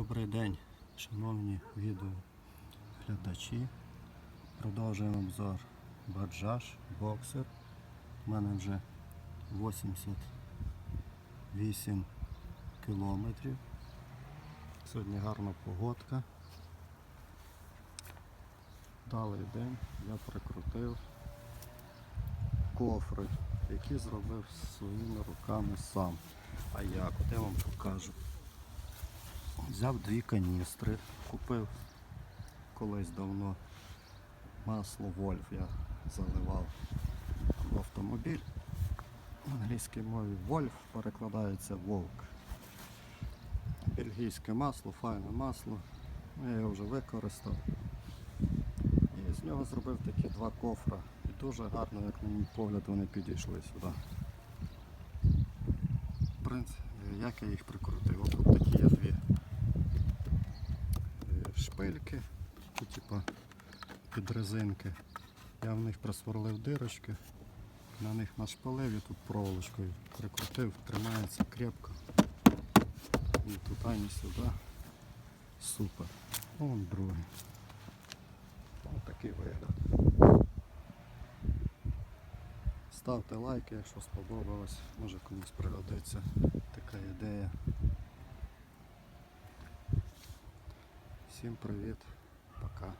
Добрий день, шановні відеоглядачі. Продовжуємо обзор Баджаж Боксер. У мене вже 88 кілометрів. Сьогодні гарна погодка. Далий день я прикрутив кофри, які зробив своїми руками сам. А як? От вам покажу. Взяв дві каністри, купив колись давно масло Вольф я заливав в автомобіль. В англійській мові Вольф перекладається вовк. Бельгійське масло, файне масло. Ну, Я його вже використав. І з нього зробив такі два кофра. І дуже гарно, як на мій погляд, вони підійшли сюди. В як я їх прикрутив? От такі шпильки, такі, типу під резинки. Я в них просверлив дирочки, на них нашпалив і тут проволочкою прикрутив, тримається крепко. І тут ані сюди. Супер. Вон другий. Ось такий вигляд. Ставте лайки, якщо сподобалось, може комусь пригодиться така ідея. Всім привіт, пока.